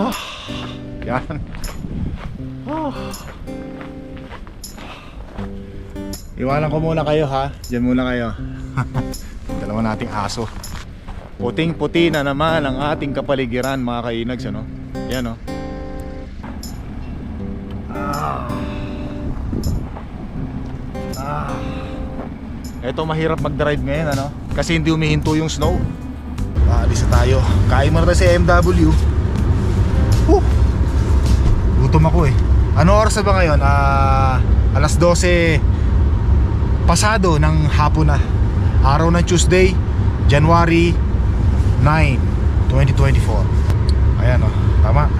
Ah, yan. Ah. Iwanan ko muna kayo ha. Diyan muna kayo. Dalawa nating aso. Puting puti na naman ang ating kapaligiran mga kainags ano. Yan oh. Ah. Ah. Ito mahirap mag-drive ngayon ano kasi hindi umihinto yung snow. Aalis na tayo. Kain muna tayo sa MW. Whew. Gutom ako eh. Ano oras na ba ngayon? Ah, alas 12 pasado ng hapon na. Araw ng Tuesday, January 9, 2024. Ayan oh, tama.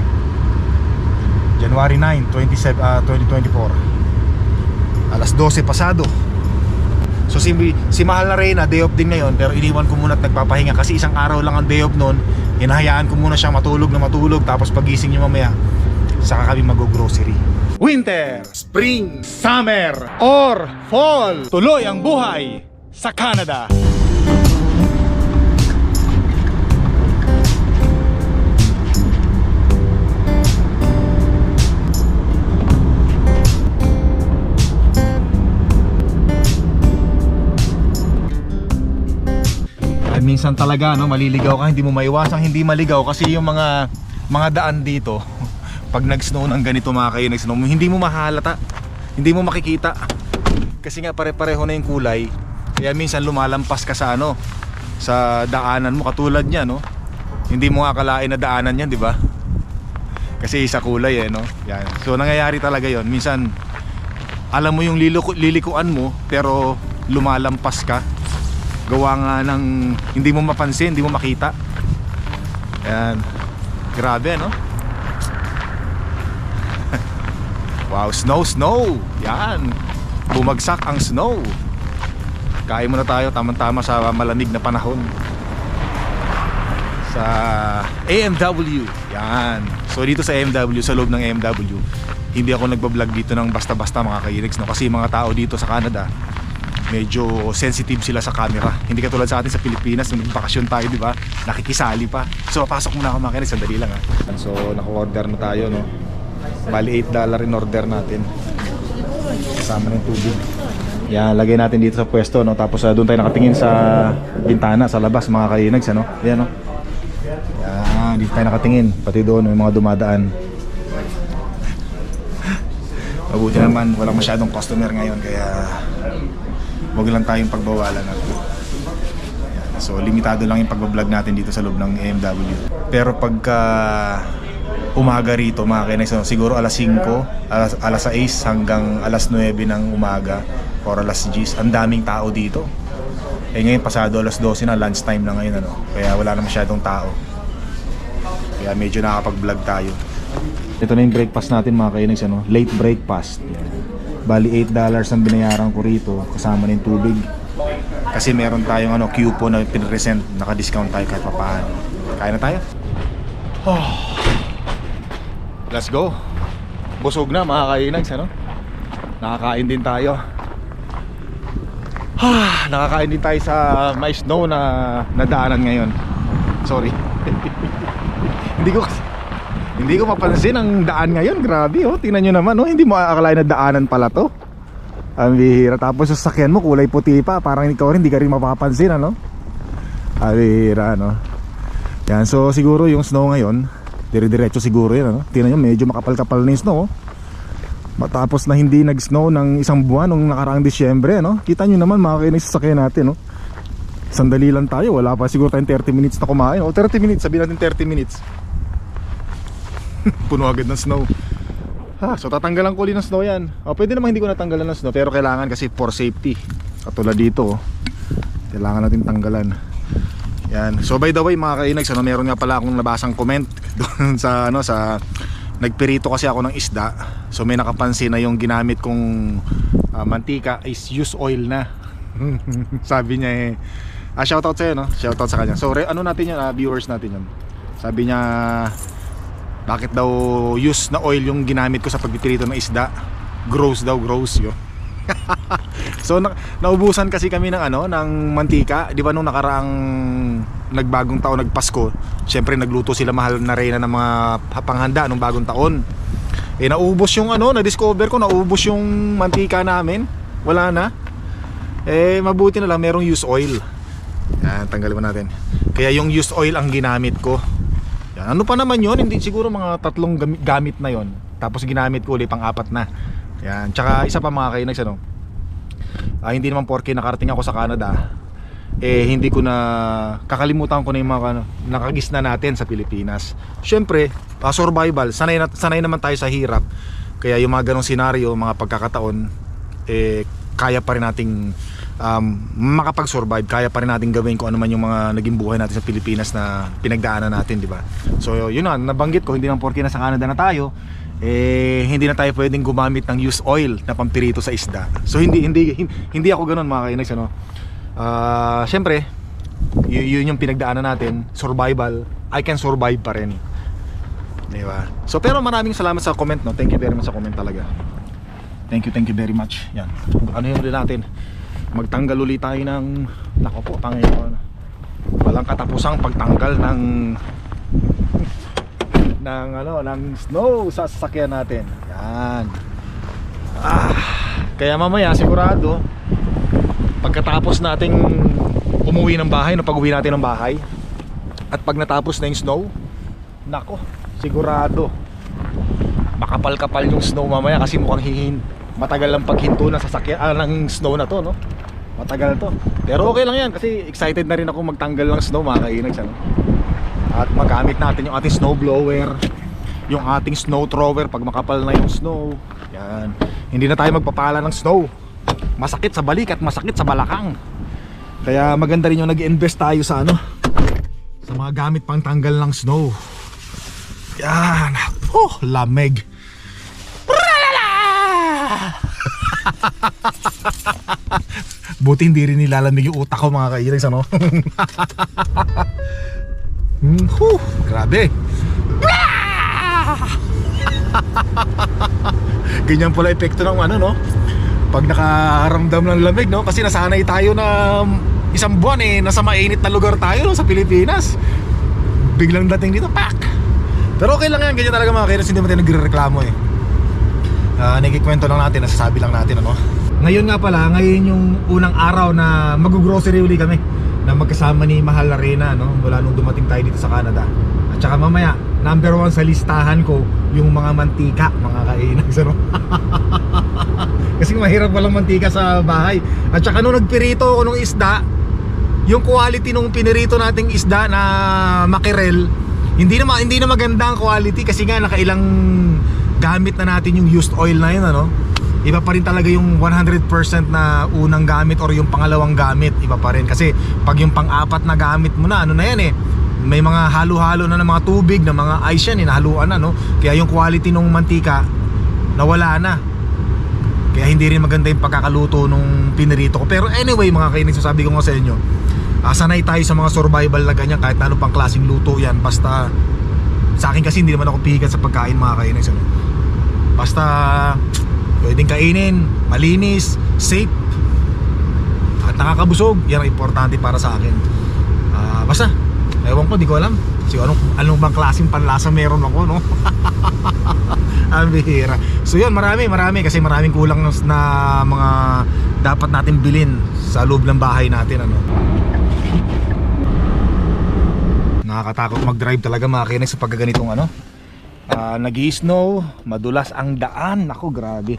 January 9, 27, ah, 2024. Alas 12 pasado. So si, si Mahal na Reyna, day off din ngayon pero iniwan ko muna at nagpapahinga kasi isang araw lang ang day off noon. Hinahayaan ko muna siya matulog na matulog tapos pagising niya mamaya saka kami mag-grocery. Winter, Spring, Summer, or Fall. Tuloy ang buhay sa Canada. Ay, minsan talaga no, maliligaw ka, hindi mo maiwasang hindi maligaw kasi yung mga mga daan dito pag nag-snow ng ganito mga kayo nag-snow, hindi mo mahalata. Hindi mo makikita. Kasi nga pare-pareho na yung kulay. Kaya minsan lumalampas ka sa ano, sa daanan mo katulad niya no. Hindi mo akalain na daanan 'yan, di ba? Kasi isa kulay eh no. Yan. So nangyayari talaga 'yon. Minsan alam mo yung liliko, lilikuan mo pero lumalampas ka gawa nga ng hindi mo mapansin, hindi mo makita. Yan. Grabe, no? wow, snow, snow. Yan. Bumagsak ang snow. Kain muna tayo tamang-tama sa malamig na panahon. Sa AMW. Yan. So dito sa AMW, sa loob ng AMW, hindi ako nagbablog dito ng basta-basta mga kairigs, no? Kasi mga tao dito sa Canada, medyo sensitive sila sa camera. Hindi katulad sa atin sa Pilipinas, nung bakasyon tayo, di ba? Nakikisali pa. So, pasok muna ako mga kainis, sandali lang ha. So, naka-order na tayo, no? Bali, $8 in order natin. Kasama ng tubig. Yan, lagay natin dito sa pwesto, no? Tapos uh, doon tayo nakatingin sa bintana, sa labas, mga kainags, ano? Yan, no? Yan, dito tayo nakatingin. Pati doon, may mga dumadaan. Mabuti naman, walang masyadong customer ngayon, kaya wag lang tayong pagbawalan natin. So limitado lang yung pagbablog natin dito sa loob ng AMW. Pero pagka umaga rito mga kainex, no, siguro alas 5, alas, alas 6 hanggang alas 9 ng umaga or alas 10, ang daming tao dito. Eh ngayon pasado alas 12 na, lunch time na ngayon ano. Kaya wala na masyadong tao. Kaya medyo nakakapag-vlog tayo. Ito na yung breakfast natin mga kainex, ano? late breakfast. Bali $8 ang binayaran ko rito kasama ng tubig. Kasi meron tayong ano, coupon na pinresent, naka-discount tayo kahit papaano. Kaya na tayo? Oh. Let's go. Busog na mga kainags, ano? Nakakain din tayo. Ah, nakakain din tayo sa may snow na nadaanan ngayon. Sorry. hindi ko kasi hindi ko mapansin ang daan ngayon. Grabe oh. Tingnan nyo naman oh. Hindi mo akalain na daanan pala to. Ang bihira. Tapos sa sakyan mo kulay puti pa. Parang ikaw rin hindi ka rin mapapansin ano. Ang bihira ano. Yan. So siguro yung snow ngayon. Dire-diretso siguro yan ano. Tingnan nyo medyo makapal-kapal na yung snow oh. Matapos na hindi nag-snow ng isang buwan nung nakaraang Disyembre no. Kita nyo naman mga kinig sa sakyan natin no. Sandali lang tayo. Wala pa siguro tayong 30 minutes na kumain. O 30 minutes. Sabihin natin 30 minutes puno agad ng snow. Ha, so tatanggalan ko ulit ng snow yan. O, pwede naman hindi ko natanggalan ng snow pero kailangan kasi for safety. Katulad dito oh. kailangan natin tanggalan. Yan. So by the way mga kainags ano, meron nga pala akong nabasang comment doon sa ano sa nagpirito kasi ako ng isda. So may nakapansin na yung ginamit kong ah, mantika is used oil na. Sabi niya eh. Ah, shoutout sa'yo no? Shoutout sa kanya. So re, ano natin yan ah, viewers natin yan sabi niya bakit daw use na oil yung ginamit ko sa pagtitrito ng isda gross daw gross yun so na, naubusan kasi kami ng ano ng mantika. 'Di ba nung nakaraang nagbagong taon nagpasko, syempre nagluto sila mahal na reyna ng mga panghanda nung bagong taon. Eh naubos yung ano, na-discover ko naubos yung mantika namin. Wala na. Eh mabuti na lang merong used oil. Yan, tanggalin mo natin. Kaya yung used oil ang ginamit ko. Yan, ano pa naman yon Hindi siguro mga tatlong gami- gamit na yon Tapos ginamit ko ulit pang apat na. Yan, tsaka isa pa mga kainags ano. Ah, hindi naman porke nakarating ako sa Canada eh hindi ko na kakalimutan ko na yung mga ano, nakagis na natin sa Pilipinas. Syempre, ah, survival, sanay na, sanay naman tayo sa hirap. Kaya yung mga ganong senaryo, mga pagkakataon eh kaya pa rin nating um, makapag-survive, kaya pa rin nating gawin kung ano man yung mga naging buhay natin sa Pilipinas na pinagdaanan natin, di ba? So yun na, nabanggit ko, hindi naman porke nasa Canada na tayo, eh hindi na tayo pwedeng gumamit ng used oil na pampirito sa isda. So hindi hindi hindi ako ganoon mga kainags ano. Ah, syempre, y- yun yung pinagdaanan natin, survival. I can survive pa rin. Di ba? So pero maraming salamat sa comment no. Thank you very much sa comment talaga. Thank you, thank you very much. Yan. Ano yun ulit natin? Magtanggal ulit tayo ng nako po, Panginoon. Walang katapusang pagtanggal ng ng ano, ng snow sa sasakyan natin. Yan. Ah, kaya mamaya sigurado pagkatapos nating umuwi ng bahay, no, pag-uwi natin ng bahay at pag natapos na yung snow, nako, sigurado makapal-kapal yung snow mamaya kasi mukhang hihin matagal ang paghinto ng sasakyan ah, ng snow na to no matagal to. Pero okay lang yan kasi excited na rin ako magtanggal ng snow mga kainags ano? at magamit natin yung ating snow blower yung ating snow thrower pag makapal na yung snow. Yan. Hindi na tayo magpapala ng snow. Masakit sa balik at masakit sa balakang. Kaya maganda rin yung nag-invest tayo sa ano sa mga gamit pang tanggal ng snow. Yan. Oh lamig Buti hindi rin nilalamig yung utak ko mga kainags ano Hmm, huh, grabe. Ganyan pala epekto ng ano no. Pag nakaramdam ng lamig no kasi nasanay tayo na isang buwan eh nasa mainit na lugar tayo no, sa Pilipinas. Biglang dating dito, pak. Pero okay lang yan, ganyan talaga mga kainis, hindi mo tayo nagre-reklamo eh. Uh, nagikwento lang natin, nasasabi lang natin ano. Ngayon nga pala, ngayon yung unang araw na mag-grocery uli kami na magkasama ni Mahal Arena no mula nung dumating tayo dito sa Canada. At saka mamaya, number one sa listahan ko yung mga mantika, mga kainags ano. Kasi mahirap walang mantika sa bahay. At saka nung nagpirito ako nung isda, yung quality nung pinirito nating isda na makirel, hindi na hindi na maganda ang quality kasi nga nakailang gamit na natin yung used oil na yun ano iba pa rin talaga yung 100% na unang gamit or yung pangalawang gamit. Iba pa rin. Kasi pag yung pang-apat na gamit mo na ano na yan eh. May mga halo-halo na ng mga tubig na mga ice yan inahaluan na no? Kaya yung quality ng mantika nawala na. Kaya hindi rin maganda yung pagkakaluto nung pinirito ko. Pero anyway mga kainis sabi ko nga sa inyo uh, sanay tayo sa mga survival na ganyan kahit ano pang klaseng luto yan. Basta sa akin kasi hindi naman ako pihigan sa pagkain mga kainis ano? basta pwedeng kainin, malinis, safe at nakakabusog. Yan ang importante para sa akin. Ah, basta, ewan ko, di ko alam. So, anong, anong bang klaseng panlasa meron ako no? Ang bihira. So yun, marami, marami. Kasi maraming kulang na, mga dapat natin bilhin sa loob ng bahay natin ano? Nakakatakot mag-drive talaga mga kinig sa pagkaganitong ano uh, nag snow madulas ang daan. Ako grabe.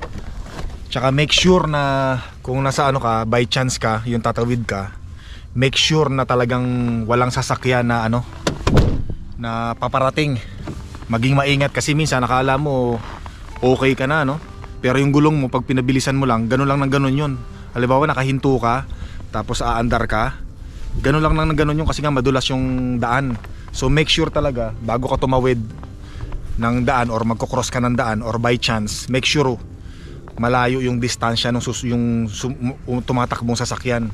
Tsaka make sure na kung nasa ano ka by chance ka yung tatawid ka make sure na talagang walang sasakyan na ano na paparating. Maging maingat kasi minsan nakala mo okay ka na no? Pero yung gulong mo pag pinabilisan mo lang ganun lang ng ganun yun. Halimbawa nakahinto ka tapos aandar ka ganun lang ng ganun yun kasi nga madulas yung daan. So make sure talaga bago ka tumawid ng daan or magko-cross ka ng daan or by chance make sure malayo yung distansya ng sus yung sum, um, tumatakbong sasakyan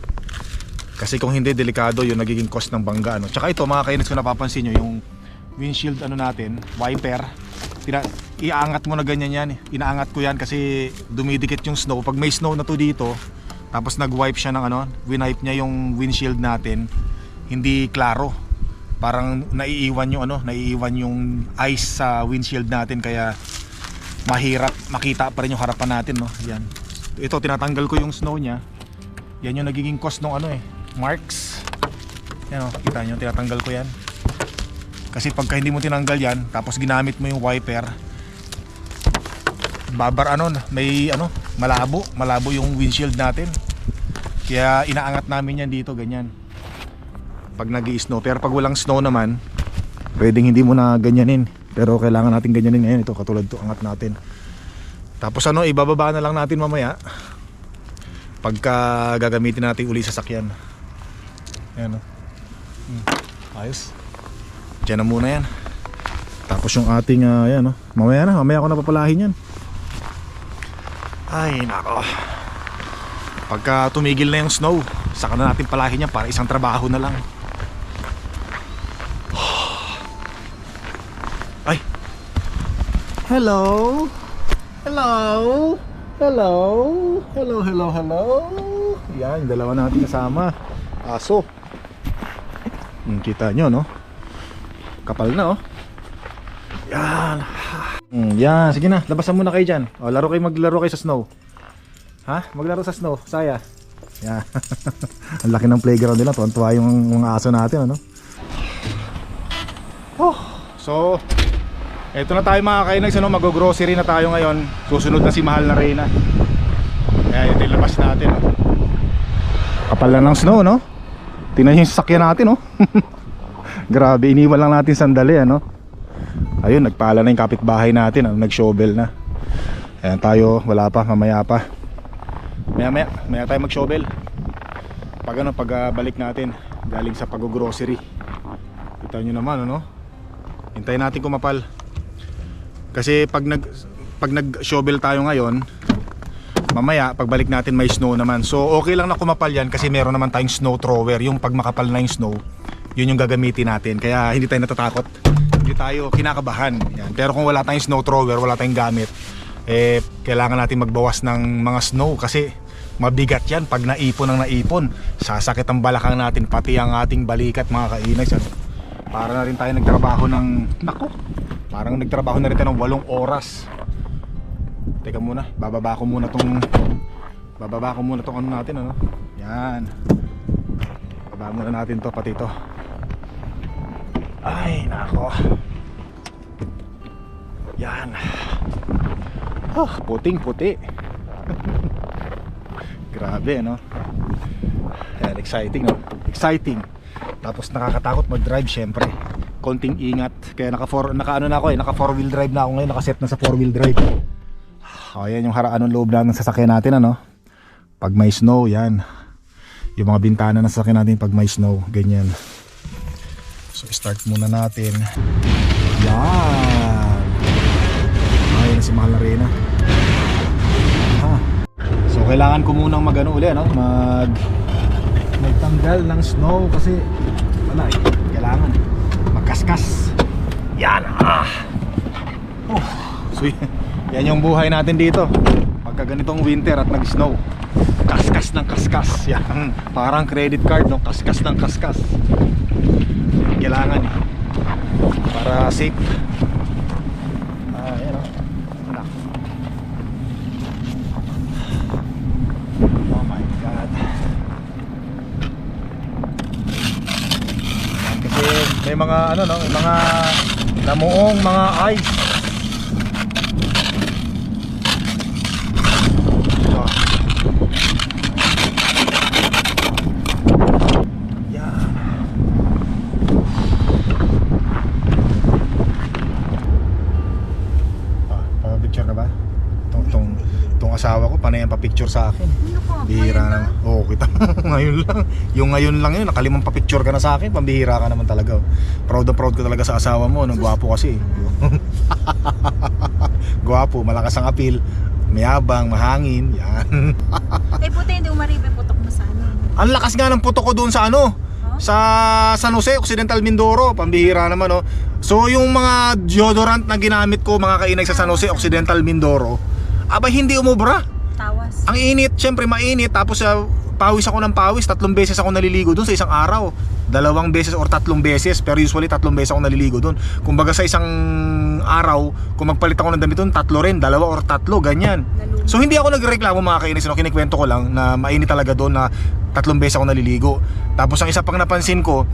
kasi kung hindi delikado yung nagiging cost ng bangga ano. Tsaka ito mga kainis ko napapansin nyo yung windshield ano natin, wiper. Tina, iaangat mo na ganyan yan. Inaangat ko yan kasi dumidikit yung snow. Pag may snow na to dito, Tapos nag-wipe siya ng ano, winipe niya yung windshield natin. Hindi klaro. Parang naiiwan yung ano, naiiwan yung ice sa windshield natin kaya mahirap makita pa rin yung harapan natin, no. Yan. Ito tinatanggal ko yung snow niya. Yan yung nagiging cause ng ano eh, marks. Yan oh, kita nyo, tinatanggal ko yan. Kasi pagka hindi mo tinanggal yan, tapos ginamit mo yung wiper, babar ano, may ano, malabo, malabo yung windshield natin. Kaya inaangat namin yan dito, ganyan. Pag nag snow Pero pag walang snow naman, pwedeng hindi mo na ganyanin. Pero kailangan natin ganyanin ngayon. Ito, katulad to, angat natin. Tapos ano, ibababa na lang natin mamaya. Pagka gagamitin natin uli sa sakyan. Ayan o. Hmm, ayos. Diyan na muna yan. Tapos yung ating, ah, ayan o. Mamaya na, mamaya ako napapalahin yan. Ay, nako. Pagka tumigil na yung snow, saka na natin palahin yan para isang trabaho na lang. Hello. Hello. Hello. Hello, hello, hello. Yan, yung dalawa natin kasama. Aso. Hmm, kita nyo, no? Kapal na, oh. Yan. Mm, yan, sige na, labasan muna kayo dyan. O, laro kayo, maglaro kayo sa snow. Ha? Maglaro sa snow, saya. Yan. Ang laki ng playground nila, tuwan-tuwa yung mga aso natin, ano? Oh, so, eto na tayo mga kainags, ano, mag-grocery na tayo ngayon. Susunod na si Mahal na Reyna. Kaya ito yung labas natin, oh. Kapal lang ng snow, no? Tingnan yung sasakyan natin, oh. Grabe, iniwan lang natin sandali, ano? Ayun, nagpala na yung kapitbahay natin, ano, nag-shovel na. Ayan tayo, wala pa, mamaya pa. Maya maya, maya tayo mag-shovel. Pag ano, pag ah, balik natin, galing sa pag-grocery. Kita nyo naman, ano? Hintayin natin kumapal. Kasi pag nag pag nag-shovel tayo ngayon, mamaya pagbalik natin may snow naman. So okay lang na kumapal yan kasi meron naman tayong snow thrower. Yung pag makapal na yung snow, yun yung gagamitin natin. Kaya hindi tayo natatakot. Hindi tayo kinakabahan. Yan. Pero kung wala tayong snow thrower, wala tayong gamit, eh kailangan natin magbawas ng mga snow kasi mabigat yan pag naipon ng naipon. Sasakit ang balakang natin pati ang ating balikat mga kainags. Ano? Para na rin tayo nagtrabaho ng nako. Parang nagtrabaho na rin tayo ng walong oras. Teka muna, bababa ko muna tong bababa ko muna tong ano natin ano. Yan. Bababa muna natin to pati to. Ay, nako. Yan. Oh, puting puti. Grabe, no? Yan, exciting, no? Exciting. Tapos nakakatakot mag-drive, syempre. Konting ingat. Kaya naka four, naka ano na ako eh, naka four wheel drive na ako ngayon, naka-set na sa four wheel drive. Oh, yan yung haraan ng loob ng sasakyan natin, ano? Pag may snow, yan. Yung mga bintana ng sasakyan natin pag may snow, ganyan. So, start muna natin. Yan. Ayun si Mahal na Reyna. Aha. So, kailangan ko munang magano uli, ano? Mag magtanggal ng snow kasi wala eh. Kailangan magkaskas. Yan. Ah. Oh. So, yan yung buhay natin dito. Pagka ganitong winter at nag-snow. Kaskas ng kaskas. Yan. Parang credit card, no? Kaskas ng kaskas. Kailangan eh. Para safe. Ah, yan o. Anak. Oh my God. Yan, Kasi may mga ano no, may mga namuong mga ice. Ito. Yan. Ah, picture ka ba? Itong, itong, itong pa-picture sa akin. Ano? Bihira na. Oo, kita mo. ngayon lang. Yung ngayon lang yun, nakalimang pa-picture ka na sa akin, pambihira ka naman talaga. oh. Proud na proud ka talaga sa asawa mo. Nang gwapo kasi. gwapo, malakas ang appeal. Mayabang, mahangin. Yan. Eh, puti, hindi umaribe putok mo sa ano. ang lakas nga ng puto ko doon sa ano. Huh? Sa San Jose, Occidental Mindoro. Pambihira naman, oh. So, yung mga deodorant na ginamit ko, mga kainag sa San Jose, Occidental Mindoro, abay hindi umubra. Tawas. Ang init, syempre mainit tapos uh, pawis ako ng pawis, tatlong beses ako naliligo doon sa isang araw. Dalawang beses or tatlong beses, pero usually tatlong beses ako naliligo doon. Kumbaga sa isang araw, kung magpalit ako ng damit doon, tatlo rin, dalawa or tatlo, ganyan. Naluma. So hindi ako nagreklamo mga kainis, no? kinikwento ko lang na mainit talaga doon na tatlong beses ako naliligo. Tapos ang isa pang napansin ko,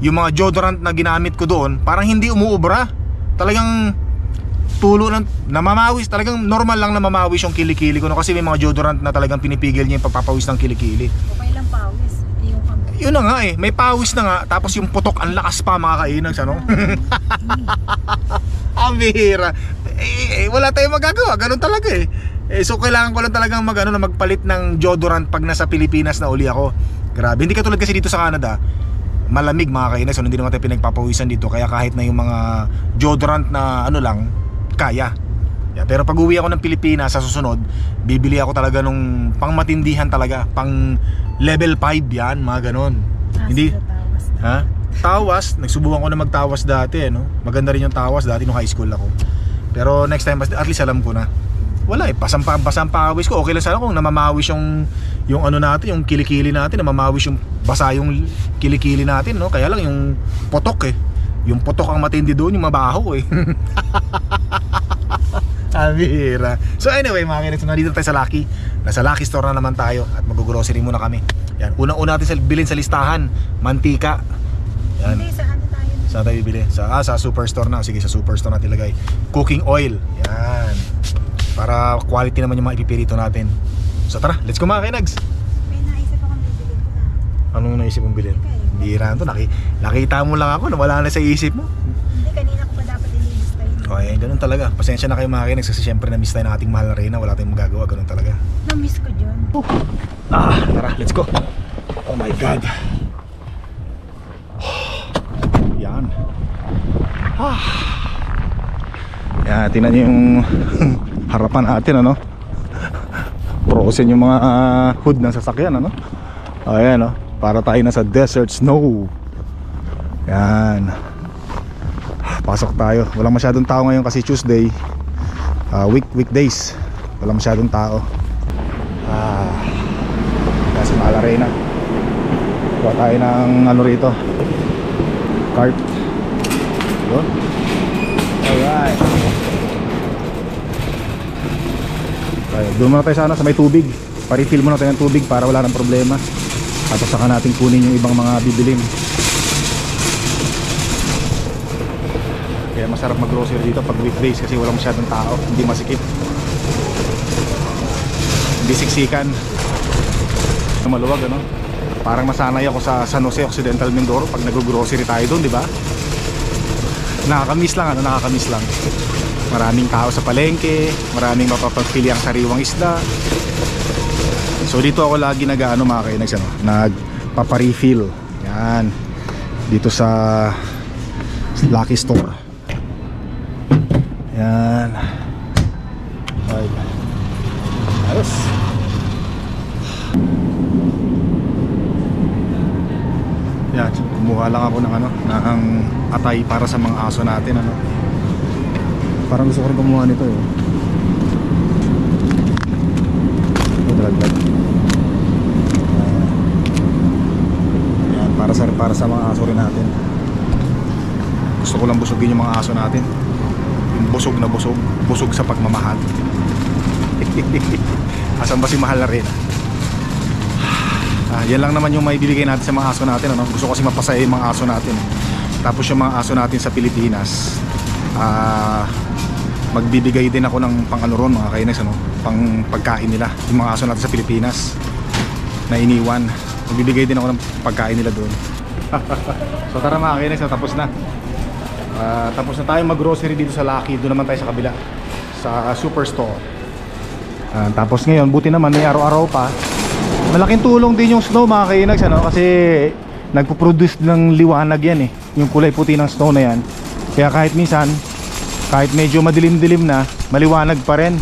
yung mga deodorant na ginamit ko doon, parang hindi umuubra. Talagang tulo ng namamawis, talagang normal lang namamawis yung kilikili ko no? kasi may mga deodorant na talagang pinipigil niya yung pagpapawis ng kilikili. Okay lang pawis. Yung. Yun na nga eh, may pawis na nga tapos yung putok ang lakas pa mga kainags ano. ang bihira. Eh, eh, wala tayong magagawa, ganun talaga eh. Eh, so kailangan ko lang talagang mag, ano, na magpalit ng deodorant pag nasa Pilipinas na uli ako. Grabe, hindi katulad kasi dito sa Canada. Malamig mga kainas, so hindi naman tayo pinagpapawisan dito kaya kahit na yung mga deodorant na ano lang, kaya. Yeah, pero pag uwi ako ng Pilipinas sa susunod, bibili ako talaga nung pang matindihan talaga, pang level 5 yan, mga ganon. Ah, Hindi, tawas. Ha? Tawas, nagsubukan ko na magtawas dati, no? Maganda rin yung tawas dati nung high school ako. Pero next time, at least alam ko na. Wala eh, pasampa, pasampawis ko. Okay lang sana kung namamawis yung, yung ano natin, yung kilikili natin, namamawis yung basa yung kilikili natin, no? Kaya lang yung potok eh. Yung potok ang matindi doon, yung mabaho eh. Amira. So anyway, mga kinits, nandito tayo sa Lucky. Nasa Lucky Store na naman tayo at mag-grocery muna kami. Yan, unang-una natin sa bilhin sa listahan, mantika. Yan. Hindi, sa ano tayo? Saan tayo bibili? Sa, ah, sa superstore na. Sige, sa superstore natin ilagay. Cooking oil. Yan. Para quality naman yung mga ipipirito natin. So tara, let's go mga kinags. May naisip akong bibili ko na. Anong naisip mong bilhin? Bira to. Naki, nakita mo lang ako na wala na sa isip mo. Hindi, kanina ko pa dapat inilista yun. Okay, ganun talaga. Pasensya na kayo mga kinags kasi syempre na-miss tayo ng ating mahal na Reyna. Wala tayong magagawa. Ganun talaga. Na-miss ko dyan. Ah, tara, let's go. Oh my God. Yan. Ah. Yan, tingnan niyo yung harapan natin, ano? Frozen yung mga ah, hood ng sasakyan, ano? Ayan, oh. Para tayo nasa desert snow. Yan. Pasok tayo. Walang masyadong tao ngayon kasi Tuesday. Ah, week weekdays. Walang masyadong tao. Ah. Nasa Malarena. Kuha tayo ng ano rito. Cart. Yun. Alright. Doon muna tayo sana sa may tubig. Pa-refill muna tayo ng tubig para wala ng problema. Tapos saka natin kunin yung ibang mga bibilin. Kaya masarap mag-grocery dito pag weekdays kasi walang masyadong tao. Hindi masikip. Hindi siksikan maluwag ano parang masanay ako sa San Jose Occidental Mindoro pag nag-grocery tayo doon di ba nakakamiss lang ano nakakamiss lang maraming tao sa palengke maraming mapapagpili ang sariwang isda so dito ako lagi nag ano mga kainags ano nagpaparefill. Yan. Dito sa Lucky Store. Yan. Ay. Ayos. Yan, kumuha lang ako ng ano, ng atay para sa mga aso natin ano. Parang gusto ko rin kumuha nito eh. Ito dalagdag. Yan, para sa para sa mga aso natin. Gusto ko lang busugin yung mga aso natin. Yung busog na busog, busog sa pagmamahal. Asan ba si mahal na rin? Ah, yan lang naman yung may bibigay natin sa mga aso natin ano? Gusto kasi mapasaya yung mga aso natin Tapos yung mga aso natin sa Pilipinas ah, Magbibigay din ako ng pang ano ron mga kainex ano? Pang pagkain nila Yung mga aso natin sa Pilipinas Na iniwan Magbibigay din ako ng pagkain nila doon So tara mga kainex no? tapos na Ah, Tapos na tayo mag grocery dito sa Lucky Doon naman tayo sa kabila Sa Superstore Ah, Tapos ngayon buti naman may araw-araw pa Malaking tulong din yung snow mga kainags ano? kasi nagpo-produce ng liwanag yan eh. Yung kulay puti ng snow na yan. Kaya kahit minsan, kahit medyo madilim-dilim na, maliwanag pa rin.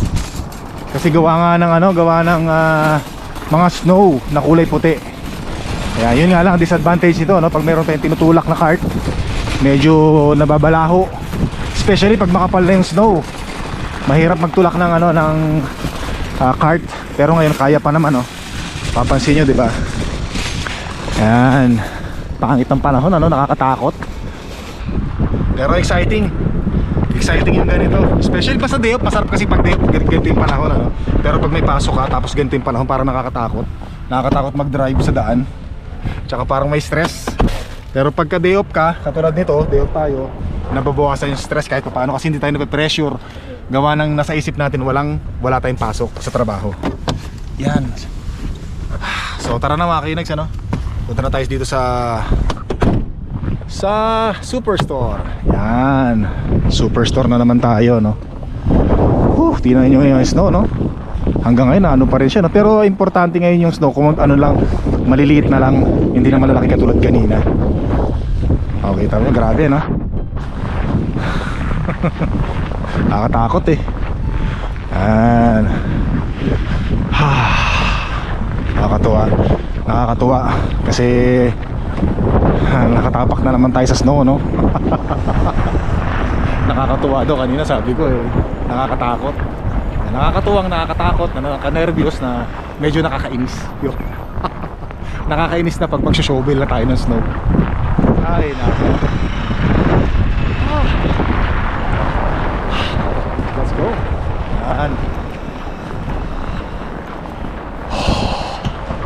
Kasi gawa nga ng ano, gawa ng ah, mga snow na kulay puti. Kaya yun nga lang ang disadvantage nito no? pag meron tayong tinutulak na cart, medyo nababalaho. Especially pag makapal na yung snow. Mahirap magtulak ng ano ng ah, cart. Pero ngayon kaya pa naman oh. Papansin nyo, di ba? Yan. Pangit ang panahon, ano? Nakakatakot. Pero exciting. Exciting yung ganito. Especially pa sa day off. Masarap kasi pag day off, gan- ganito yung panahon, ano? Pero pag may pasok ka, tapos ganito yung panahon, parang nakakatakot. Nakakatakot mag-drive sa daan. Tsaka parang may stress. Pero pagka day off ka, katulad nito, day off tayo, nababawasan yung stress kahit pa paano kasi hindi tayo nape-pressure. Gawa ng nasa isip natin, walang, wala tayong pasok sa trabaho. Yan. So tara na mga kinags ano. Punta na tayo dito sa sa Superstore. Yan. Superstore na naman tayo no. Huh, tingnan niyo yung snow no. Hanggang ngayon ano pa rin siya no. Pero importante ngayon yung snow kung ano lang maliliit na lang, hindi na malalaki katulad kanina. Okay, tama grabe no. Nakakatakot eh. Yan. Nakakatuwa. Nakakatuwa kasi nakatapak na naman tayo sa snow, no? Nakakatuwa daw kanina sabi ko eh. Nakakatakot. Nakakatuwang nakakatakot, na nakaka-nervyos na medyo nakakainis. Yun. Nakakainis na pag magsho-shovel na tayo ng snow. Ay, nako. Ah. Let's go. Yan.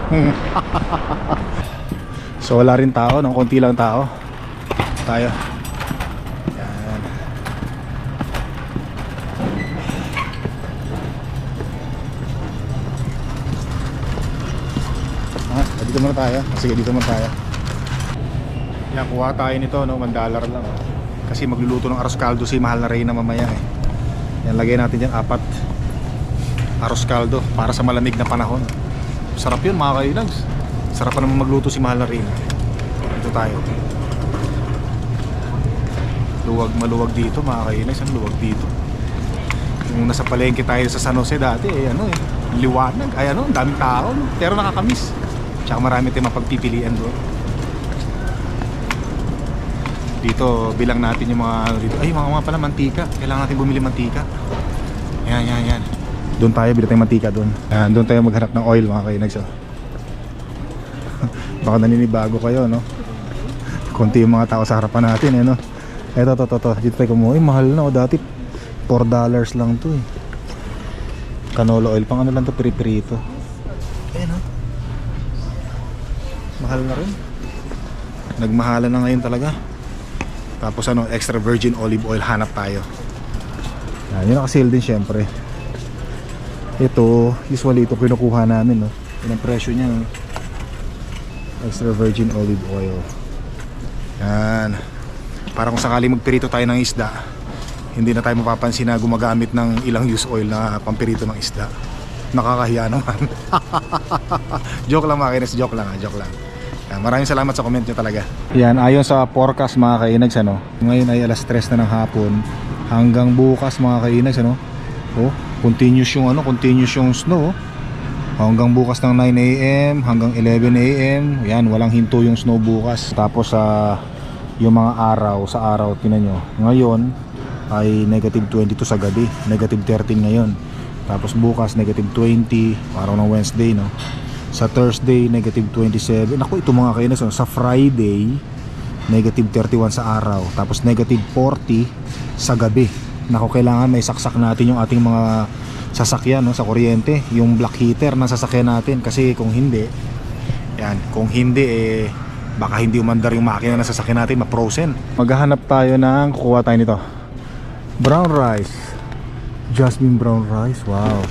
so wala rin tao, no? konti lang tao. Tayo. Yan. Ah, dito muna tayo. Sige, dito muna tayo. Yan, kuha tayo nito, no? Mandalar lang. Kasi magluluto ng arroz caldo si mahal na Reyna mamaya eh. Yan, lagay natin dyan apat arroz caldo para sa malamig na panahon. Sarap yun mga kainags. Sarap pa naman magluto si mahal na Reyna. Dito tayo. Luwag maluwag dito mga kainags. Ang luwag dito. Yung nasa palengke tayo sa San Jose dati, eh, ano eh, liwanag. Ay ano, daming tao. Pero nakakamiss. Tsaka marami tayong mapagpipilian doon. Dito, bilang natin yung mga ano dito. Ay, mga mga pala, mantika. Kailangan natin bumili mantika. Yan, yan, yan. Doon tayo, bili tayong mantika doon. Yan, doon tayo maghanap ng oil mga kainags. oh. Baka naninibago kayo, no? Konti yung mga tao sa harapan natin, eh, no? Eto, to, to, to. Dito tayo kumuha. Ay, mahal na, oh. Dati, 4 dollars lang to, eh. Canola oil. Pang ano lang to, piripirito. Mahal na rin. Nagmahalan na ngayon talaga. Tapos ano, extra virgin olive oil hanap tayo. Yan, yun naka-sale din syempre. Ito, usually ito kinukuha namin, no. Yun ang presyo niya, no? Extra virgin olive oil. Yan. Para kung sakali magpirito tayo ng isda, hindi na tayo mapapansin na gumagamit ng ilang use oil na pampirito ng isda. Nakakahiya naman. joke lang mga kainis, joke lang, ah, joke lang. Maraming salamat sa comment nyo talaga. Yan, ayon sa forecast mga kainags, ano, ngayon ay alas 3 na ng hapon hanggang bukas mga kainags, ano, oh, continuous yung, ano, continuous yung snow, oh. hanggang bukas ng 9 a.m. hanggang 11 a.m. Yan, walang hinto yung snow bukas. Tapos sa yung mga araw, sa araw, tinan nyo, ngayon ay negative 22 sa gabi, negative 13 ngayon. Tapos bukas negative 20, araw ng Wednesday, no. Sa Thursday, negative 27. Naku, ito mga kainas, no? sa Friday, negative 31 sa araw. Tapos negative 40 sa gabi. Naku, kailangan may saksak natin yung ating mga sasakyan no, sa kuryente. Yung black heater na sasakyan natin. Kasi kung hindi, yan, kung hindi, eh, baka hindi umandar yung makina na sasakyan natin, ma-frozen. Maghahanap tayo ng, kukuha tayo nito. Brown rice. Jasmine brown rice, wow.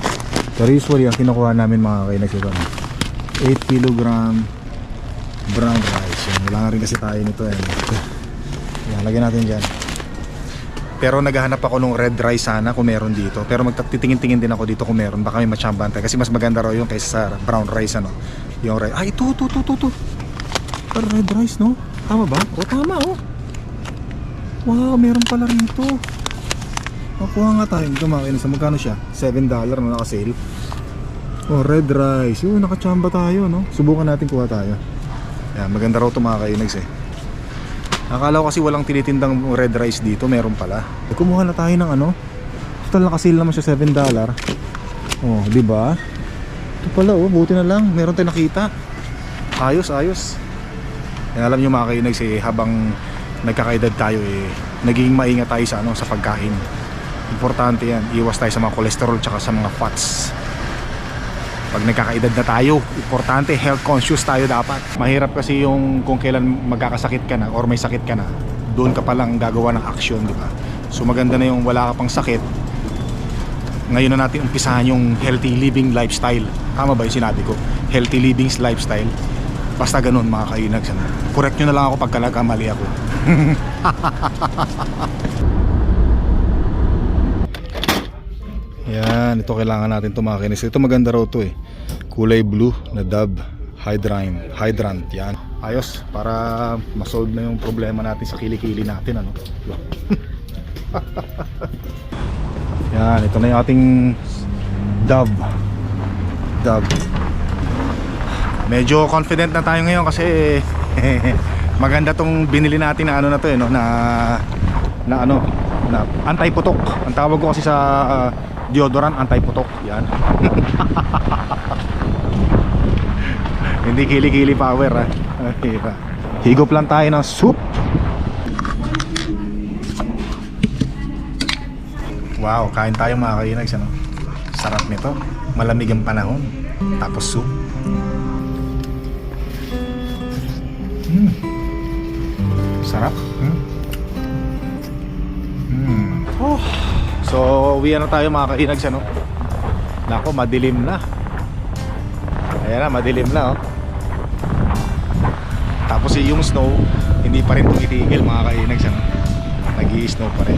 Pero usually, ang kinukuha namin mga kainas ito, 8 kilogram brown rice. Yan, wala nga rin kasi tayo nito. Eh. Yan, lagyan natin dyan. Pero naghahanap ako ng red rice sana kung meron dito. Pero magtitingin-tingin din ako dito kung meron. Baka may matsambahan tayo. Kasi mas maganda raw yung kaysa sa brown rice ano. Yung red. Ay, ito, ito, ito, ito, ito. Pero red rice, no? Tama ba? O, tama, oh. Wow, meron pala rito. Makuha nga tayo. Ito mga kainis. Magkano siya? 7 dollar na naka-sale. Oh, red rice. Yung nakachamba tayo, no? Subukan natin kuha tayo. Yan, maganda raw ito mga kainags eh. Akala ko kasi walang tinitindang red rice dito, meron pala. Eh, kumuha na tayo ng ano. Total nakasale naman siya 7 dollar. Oh, di ba? Ito pala oh, buti na lang. Meron tayong nakita. Ayos, ayos. Yan alam nyo mga kainag si habang nagkakaedad tayo eh, naging maingat tayo sa ano sa pagkain. Importante yan. Iwas tayo sa mga cholesterol tsaka sa mga fats. Pag nagkakaedad na tayo, importante health conscious tayo dapat. Mahirap kasi yung kung kailan magkakasakit ka na or may sakit ka na, doon ka pa lang gagawa ng action, di ba? So maganda na yung wala ka pang sakit, ngayon na natin umpisahan yung healthy living lifestyle. Tama ba yung sinabi ko? Healthy living lifestyle. Basta ganun mga kainags. Correct nyo na lang ako pagka nagkamali ako. Yan, ito kailangan natin ito. Ito maganda raw to eh. Kulay blue na dub hydrant. Hydrant, yan. Ayos, para masolve na yung problema natin sa kilikili natin. Ano? Yan, ito na yung ating dub. Dub. Medyo confident na tayo ngayon kasi maganda tong binili natin na ano na to eh, no? na na ano, na anti-putok. Ang tawag ko kasi sa ah, deodorant anti-putok. Yan. Hindi kili-kili power ha. Higop lang tayo ng soup. Wow, kain tayo mga kainags ano. Sarap nito. Malamig ang panahon. Tapos soup. Mm. Sarap. Mm. Mm. Oh. So, uwi na tayo mga kainags ano. Nako, madilim na. Ayan na, madilim na oh. Eh, yung snow, hindi pa rin tumitigil mga kainags ano. Nag-i-snow pa rin.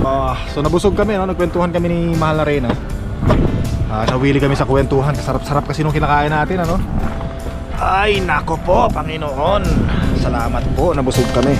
Ah, so nabusog kami, no? nagkwentuhan kami ni Mahal na Reyna. Ah, nawili kami sa kwentuhan. Sarap-sarap kasi nung kinakain natin, ano? Ay, nako po, Panginoon. Salamat po, nabusog kami.